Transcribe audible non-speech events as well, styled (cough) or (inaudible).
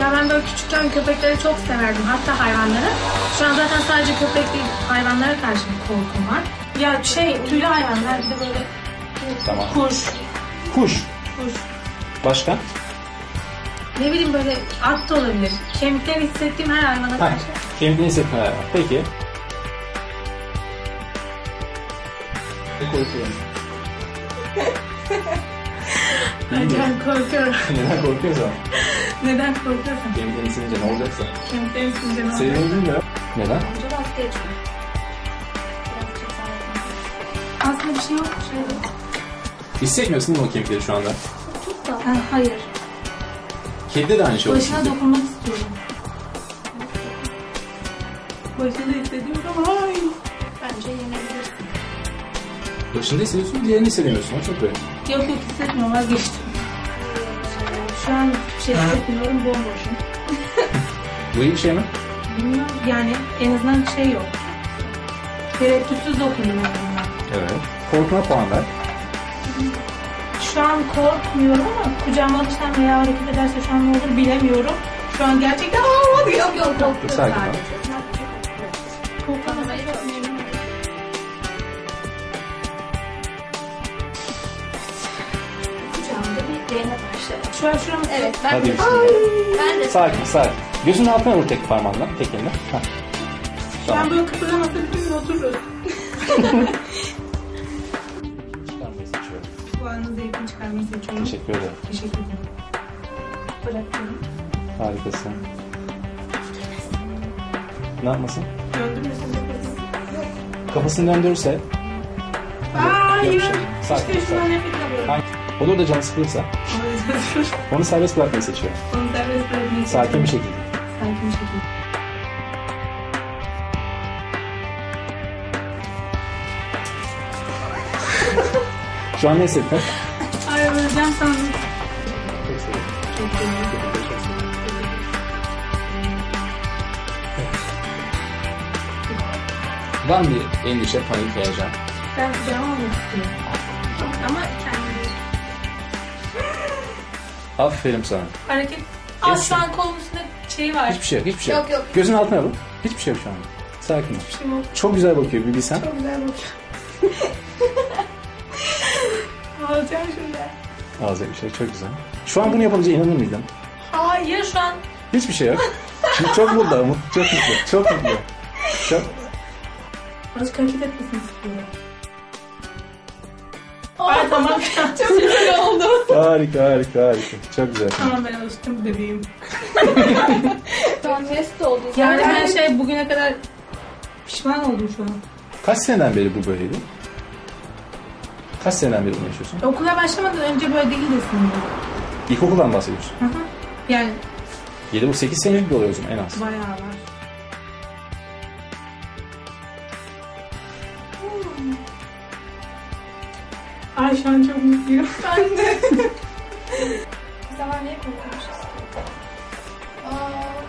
Ya ben böyle küçükken köpekleri çok severdim. Hatta hayvanları. Şu an zaten sadece köpek değil hayvanlara karşı bir korkum var. Ya şey tüylü hayvanlar bir de böyle Tamam. kuş, Kuş. kuş. Başka? Ne bileyim böyle at da olabilir. Kemikleri hissettiğim her hayvana Ha, karşı. kemiklerini hissetme hayvan. Peki. Korkuyorum. Acayip korkuyorum. (laughs) Neden korkuyorsun? Neden korkuyorsun? Kemiklerini hissedince ne olacaksa. Kemikleri hissedince ne olacak? Sevdiğini bilmiyorum. Neden? Önce vazgeçme. Birazcık daha Aslında bir şey yok. Şey yok. Hissetmiyorsun değil mi o kemikleri şu anda? Tut da. Ha, hayır. Kedi de aynı şey olur. Başına dokunmak istiyorum. Başında hissediyorum ama ay. Bence yenebilirsin. Başında hissediyorsun, diğerini hissedemiyorsun. O çok garip. Yok yok hissetmiyorum vazgeçtim. Şu an hiçbir şey hissetmiyorum bomboşum. Bu iyi bir şey mi? Bilmiyorum yani en azından şey yok. Tereddütsüz dokundum en azından. Evet. Korkuna puan ver. Şu an korkmuyorum ama kucağıma alırsan veya hareket ederse şu an ne olur bilemiyorum. Şu an gerçekten aa diyor. Yok yok yok. Dur, sakin ol. Tanımayı Şu an şuram Evet ben Hadi de. bismillah. Ben de. Sakin, sakin. Gözünün altına vur tek parmağınla, tek elinle. Heh. Tamam. Ben böyle kıpırdamasam bütün otururuz. Çıkarmayı seçiyorum. Bu anın zevkini çıkarmayı seçiyorum. Teşekkür ederim. Teşekkür ederim. Bırakıyorum. Harikasın. Ne yapmasın? Döndürmesin kafasını. Döndürürse, Hayır. Yok, şey. Sakin, İşte sakin. alıyorum. hangi? Olur da canı sıkılırsa, (laughs) Onu serbest bırakmayı seçiyor. Onu serbest bırakmayı Sakin bir şekilde. Sakin bir şekilde. Şu an ne hissettin? Ay öleceğim sandım. Çok. Çok. Var mı endişe, panik, heyecan? Ben almak istiyorum. Ama kendimi Aferin sana. hareket... Aa şu an kolumun üstünde şey var. Hiçbir şey yok, hiçbir şey yok. Yok, yok. Gözün altına vur. Hiçbir şey yok şu anda. Sakin ol. Şey yok. Çok güzel bakıyor bir bilsen. Çok güzel bakıyor. (laughs) Alacağım şurada. Ağzı bir şey, çok güzel. Şu an bunu yapabileceğine inanır mıydın? Hayır şu an Hiçbir şey yok. Şimdi (laughs) çok mutlu ama çok mutlu. Çok mutlu. Çok... azıcık hareket etmesini istiyorum. Ay tamam şu (laughs) an. Çok güzel oldu. Harika, harika, harika. Çok güzel. Tamam ben alıştım bebeğim. (laughs) An mest oldu. Yani ben şey bugüne kadar pişman oldum şu an. Kaç seneden beri bu böyleydi? Kaç seneden beri bunu yaşıyorsun? Okula başlamadan önce böyle değildi aslında. İlkokuldan bahsediyorsun. Hı hı. Yani 7 bu 8 senelik bir oluyor o zaman en az. bayağı var. Ay şu an çok mutluyum. Ben de. Biz zaman niye korkmuşuz? Aa,